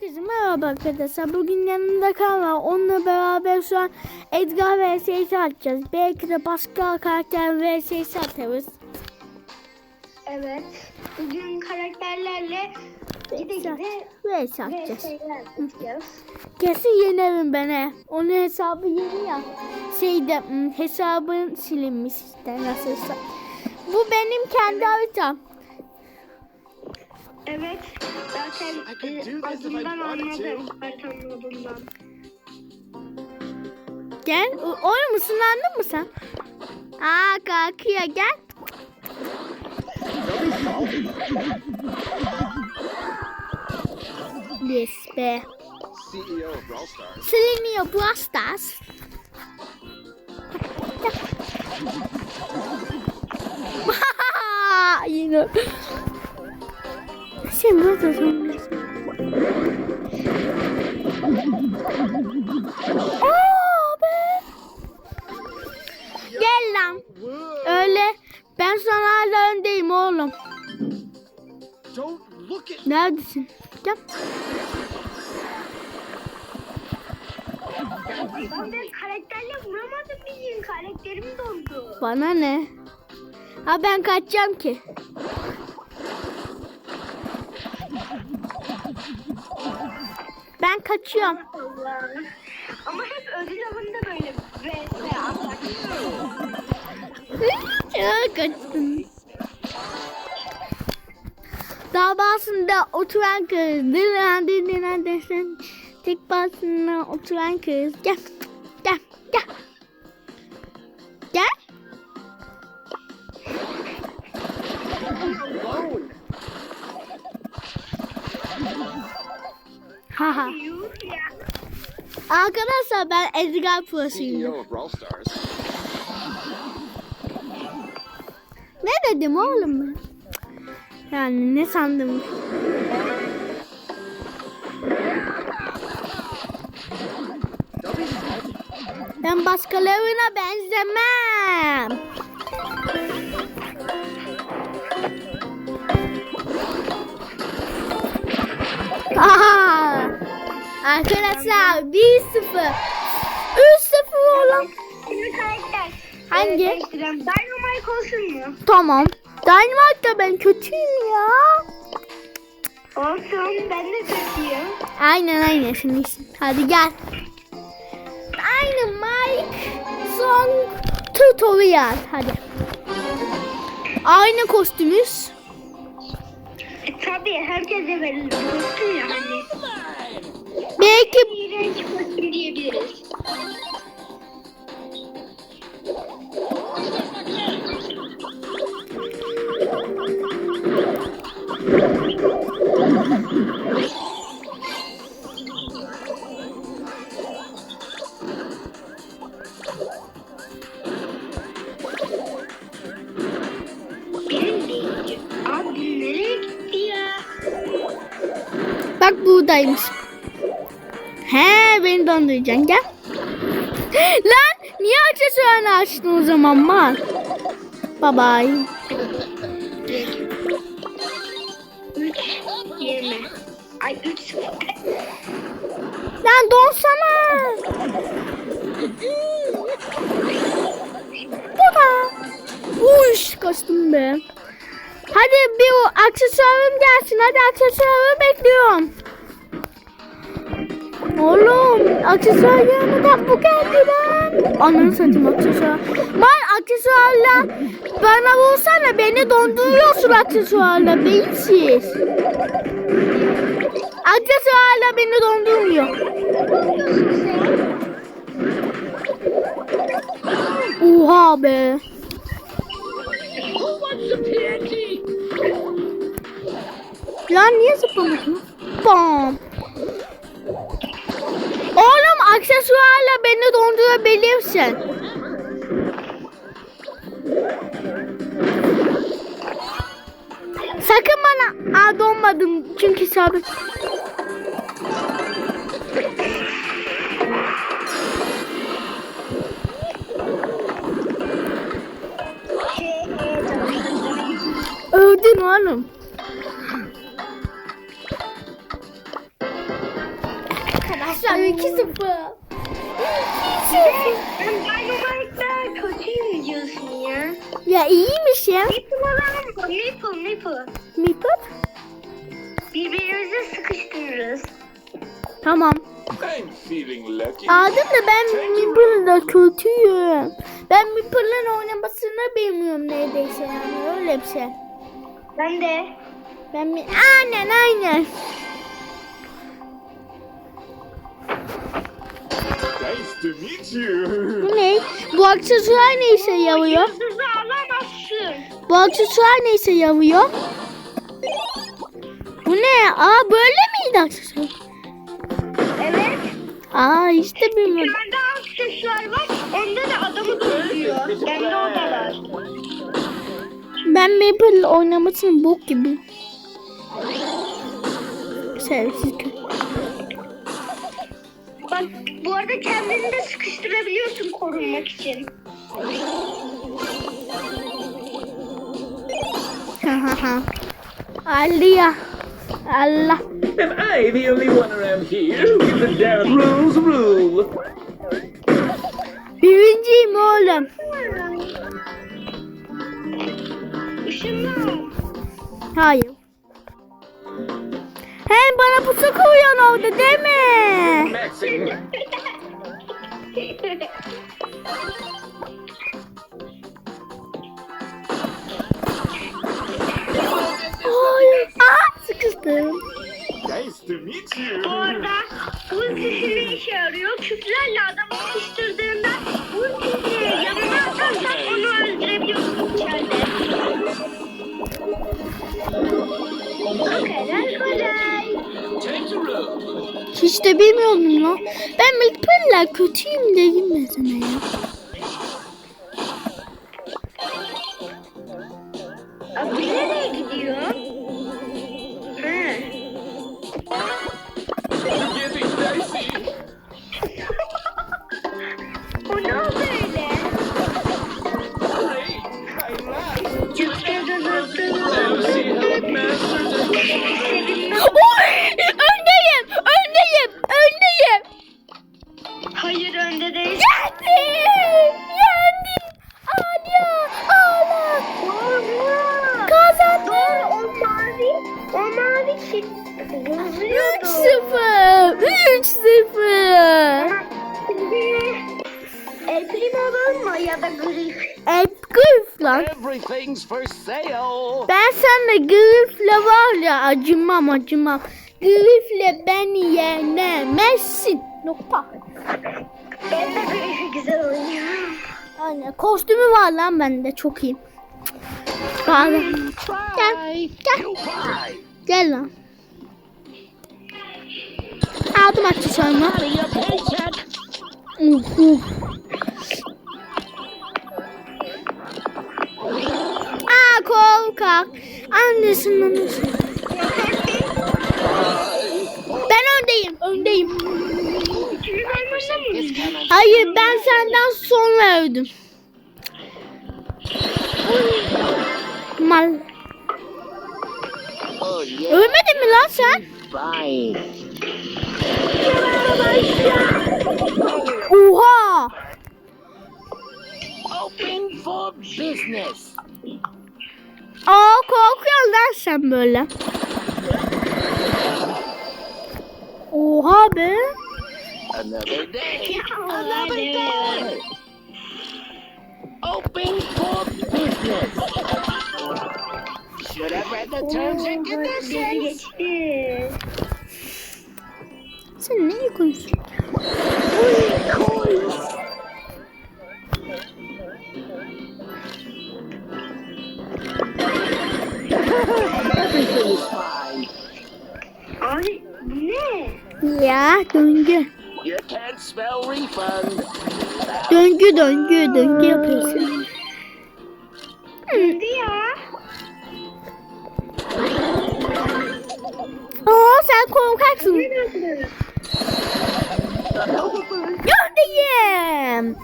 Herkese merhaba arkadaşlar. Bugün yanımda Kaan var. Onunla beraber şu an Edgar vs atacağız. Belki de başka karakter vs atarız. Evet. Bugün karakterlerle gide gide Vs atacağız. Kesin yenerim ben he. Onun hesabı yeni ya. Şeyde hesabın silinmiş işte nasılsa. Bu benim kendi haritam. Evet. Zaten e, adından anladım. Haritanın adından. Gel. O- Oğlum ısınlandın mı sen? Aa kalkıyor gel. Yes be. CEO of Brawl Stars. Siliniyor Brawl Stars. Yine. Sen burada. Gel lan. Öyle. Ben sana hala öndeyim oğlum. Neredesin? Gel. Ben de karakterle vuramadım bizim. Karakterim dondu. Bana ne? Ha ben kaçacağım ki. Ben kaçıyorum. Allah. Ama hep ödül avında böyle vs atak. Kaçtım. Davasında oturan kız. Dilen dilen desin. Tek başına oturan kız. Gel. Arkadaşlar ben Edgar Pro'suyum. Stars. Ne dedim oğlum ben? Yani ne sandım? Ben başkalarına benzemem. Aha! Arkadaşlar 1-0 3-0 olan Şimdi karakter. Hangi? Dynamite olsun mu? Tamam. Dynamite'da ben kötüyüm ya. Olsun. Ben de kötüyüm. Aynen aynen şimdi. Hadi gel. Aynen Mike. Son tutorial. Hadi. Aynı kostümüz. E, tabii herkese verilir. Olsun ya hani. Belki kostüm diyebiliriz. Bak buradaymış. He beni donduracaksın gel. Lan niye aksesuarını açtın o zaman man? Bye bye. Üç yirmi. Ay üç. Lan donsana. Bu da. Uş kaçtım be. Hadi bir o aksesuarım gelsin. Hadi aksesuarımı bekliyorum. Oğlum aksesuar gelmeden bu geldi lan. Ananı satayım aksesuar. Ben aksesuarla bana vursana beni donduruyorsun aksesuarla beyinsiz. Aksesuarla beni dondurmuyor. Oha be. Lan niye zıplamadın? Bam. Oğlum aksesuarla beni dondurabilirsin. Sakın bana... Aa donmadım çünkü sabit. Öldün oğlum. arkadaşlar 2-0. 2-0. Ben Dynamite'da kötüyüm diyorsun ya. Ya iyiymiş ya. Maple alalım mı? Maple, Maple. Meeple. Birbirimizi sıkıştırırız. Tamam. I'm feeling lucky. Adem de ben Meeple'da kötüyüm. Ben Meeple'ın oynamasını bilmiyorum neredeyse yani öyle bir şey. Ben de. Ben mi? Aynen aynen. To meet you. Bu ne? Bu aksesuar ne işe yarıyor? Yıldızı alamazsın. Bu aksesuar ne işe yarıyor? Bu ne? Aa böyle miydi aksesuar? Evet. Aa işte bilmiyorum. Bende aksesuar var. Onda da adamı dövüyor. Bende o da var. Ben Maple oynamasını bok gibi. Sevsiz kötü. Bak bu arada kendini de sıkıştırabiliyorsun korunmak için. Ha ha ha. Allah. Allah. Am I the only one around here who gives a damn rules rule? Birinciyim oğlum. Hayır. Hem bana pusu koyuyorsun orada değil mi? Hayır. Aa sıkıştım. Nice to meet you. Bu arada bu ne işe yarıyor? Küflerle adamı de bilmiyordum lan. Ben Maple'la kötüyüm dedim sana ya. Abi nereye gidiyor? O ne oldu öyle? Great. I'm Everything's for sale. Ben sana gırfle var ya acımam acımam. Gırfle beni yenemezsin. Nokta. Ben de Grif'i güzel oynuyorum. Aynen. Kostümü var lan bende çok iyi. Pardon. Gel. Gel. Gel lan. Aldım aksesuarımı. Uf, uf. Aa korkak. Annesinin annesi. Ben öndeyim. Öndeyim. Hayır ben senden sonra öldüm. Mal. Ölmedin mi lan sen? Oha! Open for business. Aa korkuyorsun lan sen böyle. Oha be. Open for business. Sen ne konuşuyorsun? Döngü. Döngü döngü döngü yapıyorsun. Şimdi ya. Aa sen korkaksın. Gördeyim.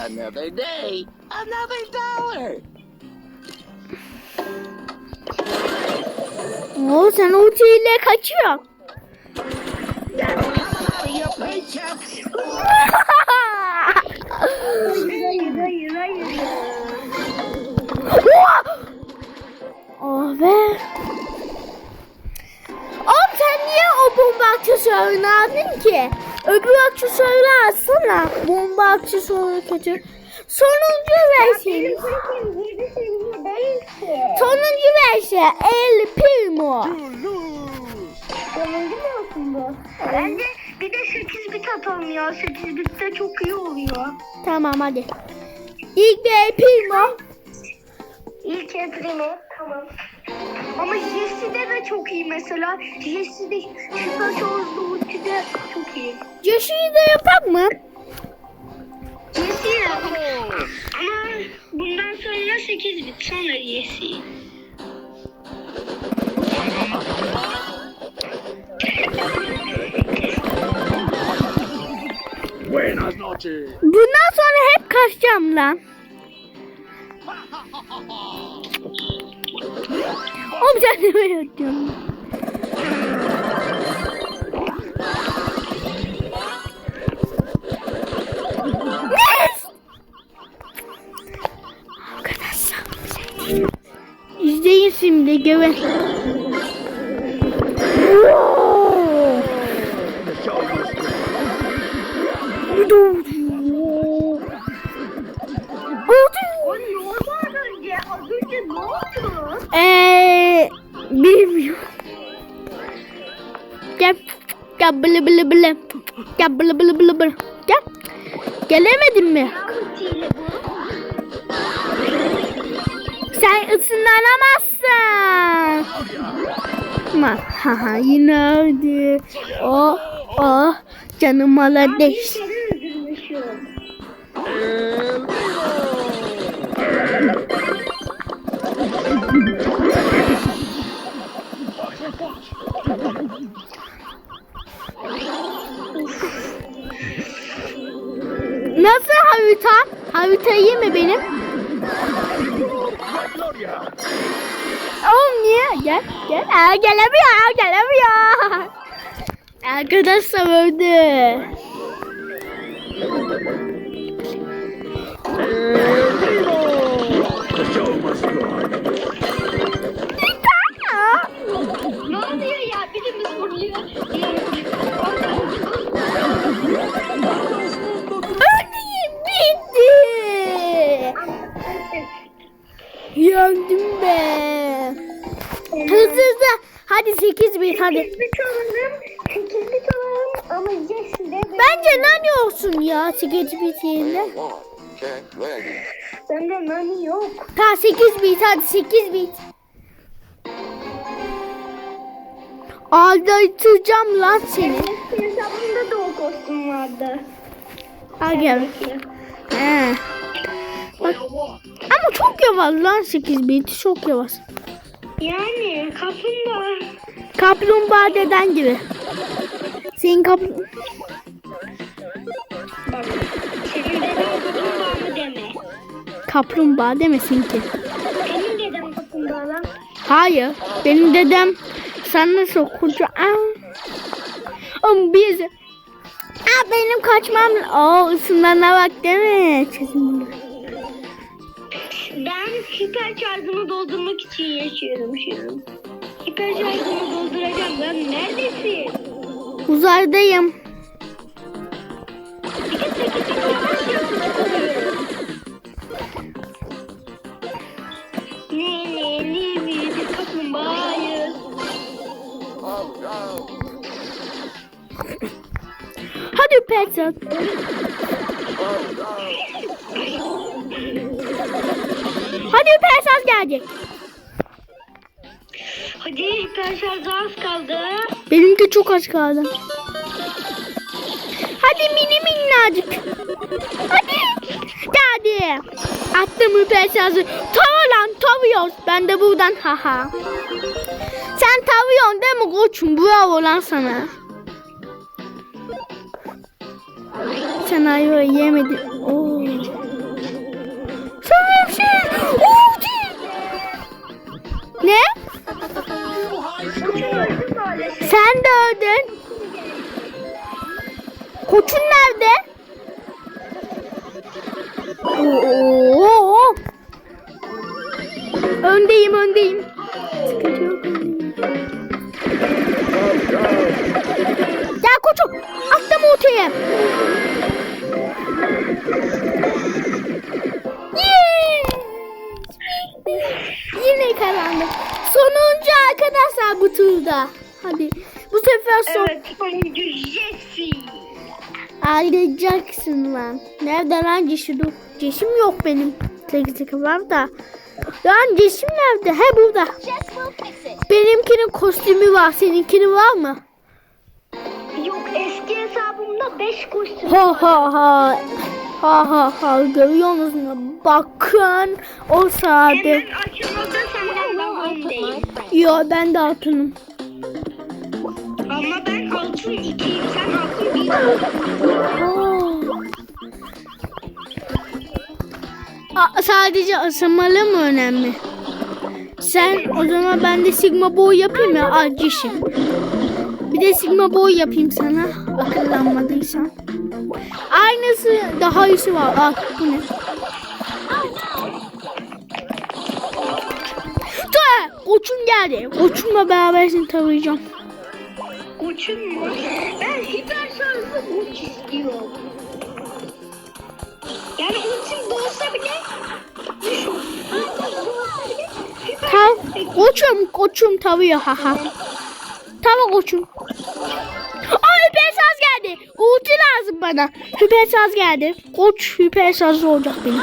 Another day. Another dollar. Oo sen ultiyle kaçıyorsun. Heyecan. hayır hayır hayır hayır. oh be. Oğlum sen niye o bomba aksesuarını aldın ki? Öbür aksesuarı alsana. Bomba aksesuarı kötü. Sonuncu versiyon. Sonuncu versiyon. El Primo. Sonuncu mu olsun bu? Bence bir de 8 bit atalım ya. 8 bit de çok iyi oluyor. Tamam hadi. İlk bir El Primo. İlk emprimi. Tamam. Ama Jesse'de de çok iyi mesela. Jesse'de Süper Shows'da ultide çok iyi. Joshi'yi de yapak mı? Jesse ama bundan sonra 8 bit sonra Jesse. Buenas noches. Bundan sonra hep kaçacağım lan. Oğlum sen ne böyle yapıyorsun? Yes! Arkadaşlar bir şey. İzleyin şimdi göre. Bılı. Gel bılı bılı bılı bılı. Gel. Gelemedin mi? Sen ısınamazsın. Ma, ha ha yine öldü. Oh oh canım aladeş. Nasıl Havita? Havita iyi mi benim? Oğlum niye? Gel gel. Aa, gelemiyor gelemiyor. Arkadaşlar öldü. Hadi 8 bir hadi. Sekiz bit alalım. Sekiz bit alalım ama Jesse'de Bence nani olsun ya 8 bit yerine. Bende nani yok. Ta 8 bit hadi 8 bit. Aldatacağım lan seni. Eski hesabımda da o kostüm vardı. Al gel. He. Bak. Ama çok yavaş lan 8 bit çok yavaş. Yani kaplumbağa. Kaplumbağa deden gibi. Senin kap Bak. Senin deden kaplumbağa mı deme. kaplumbağa demesin ki. Senin deden kaplumbağa lan. Hayır. Benim dedem sana çok. Aa. Oğlum biz Aa, benim kaçmam. Oo ısınana bak değil mi? Çözüm. Ben hiper şarjımı doldurmak için yaşıyorum şu an. Hiper şarjımı dolduracağım. Ben neredesin? Uzaydayım. Bir de sekiz yavaş yapıyorum. Ne ne ne mi biz kaplumbağayız. Hadi Petson. Hadi Petson gelecek. Hadi hiper şarj az kaldı. Benimki çok az kaldı. Hadi mini minnacık. Hadi. Geldi. Attım hiper şarjı. Tava lan tavuyoruz. Ben de buradan haha. Sen tavuyorsun değil mi koçum? Bravo lan sana. Sen ayvayı yemedin. Oo. Ne? Sen de öldün. Koçun nerede? Oo. Öndeyim öndeyim. Sıkıntı yok. öndeyim. Hadi. Yes! Turda. Hadi. Bu sefer son. Evet sonuncu Jesse. Ağlayacaksın lan. Nerede lan ceşim? Ceşim yok benim. Tek tek var da. Lan ceşim nerede? He burada. Benimkinin kostümü var. Seninkinin var mı? Yok eski hesabımda 5 kostüm. Ha ha ha. Ha ha ha. Görüyorsunuz mu? Bakın. O sade. Hemen açılmada senden öndeyim. Yo ben de altınım. Altın 2'yim sen altın 1. Aa, sadece asamalı mı önemli? Sen o zaman ben de sigma boy yapayım ya acişim. Bir de sigma boy yapayım sana akıllanmadıysan. Aynısı daha iyisi var. Al bu ne? Koçum geldi. Koçumla beraber seni tarayacağım. Uçun mu? Ben hiper şarjlı uç istiyorum. Yani bile düşün. Doğsa bile Tav, koçum, koçum tavıyor haha. Tamam koçum. Aa hipersaz geldi. Ulti lazım bana. Hipersaz geldi. Koç hipersaz olacak benim.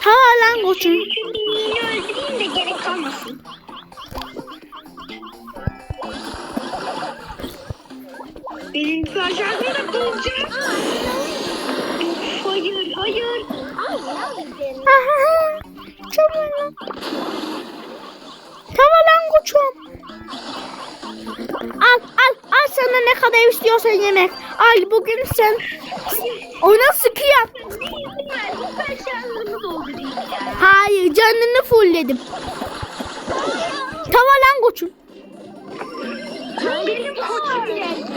Tamam lan koçum. Öldüreyim de gerek kalmasın. Benim hiper şarjım da dolacak. Hayır, hayır. Aha, Tamam lan. Tamam lan koçum. Al al al sana ne kadar istiyorsan yemek. Al bugün sen ona sıkı yap. Hayır canını fullledim. Tamam lan koçum. Benim koçum geldi.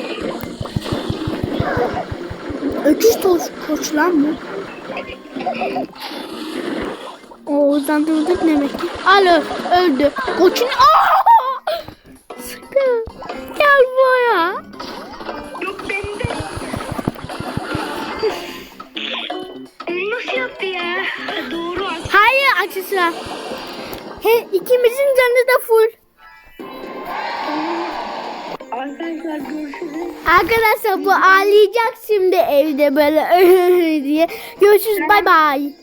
Öküz koç, koç lan bu. O uzandırdık demek ki. Al ö- öldü. Koçun Aa! Sıkı. Gel buraya. Yok bende. Nasıl yaptı ya? Doğru aslında. Hayır açısı. He, ikimizin canı da full. Arkadaşlar görüşürüz. Arkadaşlar bu ağlayacak şimdi evde böyle diye. Görüşürüz bay bay.